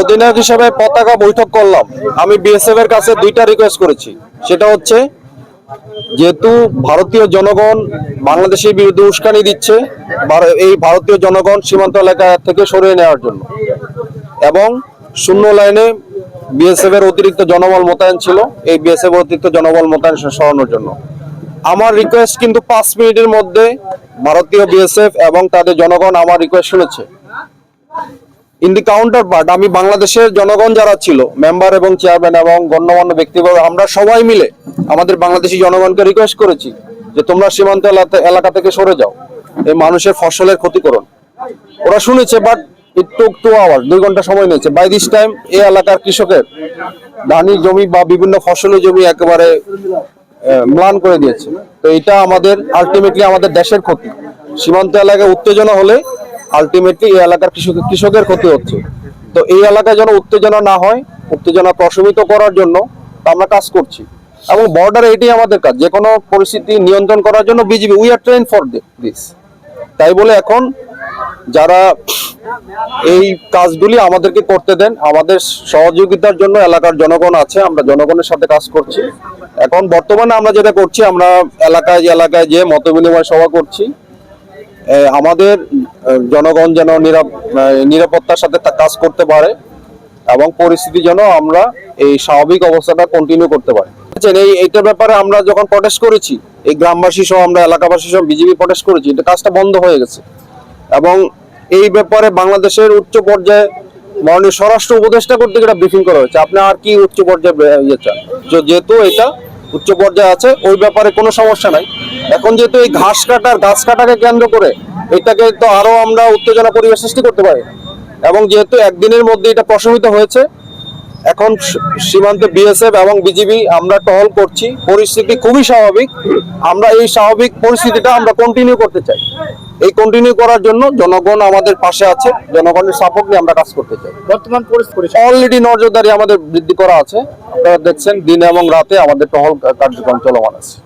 অধিনায়ক হিসেবে পতাকা বৈঠক করলাম। আমি বিএসএফ এর কাছে দুইটা রিকোয়েস্ট করেছি। সেটা হচ্ছে, যেহেতু ভারতীয় জনগণ বাংলাদেশের বিরুদ্ধে উস্কানি দিচ্ছে এই ভারতীয় জনগণ সীমান্ত এলাকা থেকে সরিয়ে নেওয়ার জন্য। এবং শূন্য লাইনে বিএসএফ এর অতিরিক্ত জনবল মোতায়েন ছিল। এই বিএসএফ অতিরিক্ত জনবল মোতায়েন সরানোর জন্য। আমার রিকোয়েস্ট কিন্তু পাঁচ মিনিটের মধ্যে ভারতীয় বিএসএফ এবং তাদের জনগণ আমার রিকোয়েস্ট শুনেছে। ইন দি কাউন্টার পার্ট আমি বাংলাদেশের জনগণ যারা ছিল মেম্বার এবং চেয়ারম্যান এবং গণ্যমান্য ব্যক্তিবর্গ, আমরা সবাই মিলে আমাদের বাংলাদেশি জনগণকে রিকোয়েস্ট করেছি যে তোমরা সীমান্ত এলাকা- থেকে সরে যাও, এই মানুষের ফসলের ক্ষতিকরণ ওরা শুনেছে but it took two hour দুই ঘণ্টা সময় নিয়েছে। বাই দিস টাইম এই এলাকার কৃষকের ধানি জমি বা বিভিন্ন ফসলের জমি একেবারে ম্লান করে দিয়েছে। তো এটা আমাদের আলটিমেটলি আমাদের দেশের ক্ষতি। সীমান্ত এলাকায় উত্তেজনা হলে আলটিমেটলি এই এলাকার কৃষক কৃষকের ক্ষতি হচ্ছে। তো এই এলাকায় যেন উত্তেজনা না হয়, উত্তেজনা প্রশমিত করার জন্য আমরা কাজ করছি। এবং বর্ডারে এটাই আমাদের কাজ। যে কোনো পরিস্থিতি নিয়ন্ত্রণ করার জন্য BGB we are train for this তাই বলে এখন যারা এই কাজগুলি আমাদেরকে করতে দেন, আমাদের সহযোগিতার জন্য এলাকার জনগণ আছে, আমরা জনগণের সাথে কাজ করছি। এখন বর্তমানে আমরা যেটা করছি, আমরা এলাকায় এলাকায় যে মত বিনিময় সভা করছি আমাদের জনগণ যেন নিরাপ- নিরাপত্তার সাথে কাজ করতে পারে এবং পরিস্থিতি যেন আমরা এই স্বাভাবিক অবস্থাটা কন্টিনিউ করতে পারি। এই এইটার ব্যাপারে আমরা যখন প্রটেস্ট করেছি, এই গ্রামবাসী সহ আমরা এলাকাবাসী সহ বিজেপি প্রটেস্ট করেছি, এটা কাজটা বন্ধ হয়ে গেছে। এবং এই ব্যাপারে বাংলাদেশের উচ্চ পর্যায়ে মাননীয় স্বরাষ্ট্র উপদেষ্টা করতে এটা ব্রিফিং করা হয়েছে। আপনি আর কি উচ্চ পর্যায়ে ইয়ে চান? যেহেতু এটা উচ্চ পর্যায়ে আছে, ওই ব্যাপারে কোনো সমস্যা নাই। এখন যেহেতু এই ঘাস কাটার, গাছ কাটাকে কেন্দ্র করে এটাকে তো আরও আমরা উত্তেজনা পরিবেশ সৃষ্টি করতে পারি। এবং যেহেতু একদিনের মধ্যে এটা প্রশমিত হয়েছে, এখন সীমান্তে বিএসএফ এবং বিজিবি আমরা টহল করছি। পরিস্থিতি খুবই স্বাভাবিক। আমরা এই স্বাভাবিক পরিস্থিতিটা আমরা কন্টিনিউ করতে চাই। এই কন্টিনিউ করার জন্য জনগণ আমাদের পাশে আছে। জনগণের সাপোর্ট নিয়ে আমরা কাজ করতে চাই। বর্তমান পরিস্থিতি অলরেডি নজরদারি আমাদের বৃদ্ধি করা আছে। আপনারা দেখছেন দিনে এবং রাতে আমাদের টহল কার্যক্রম চলমান আছে।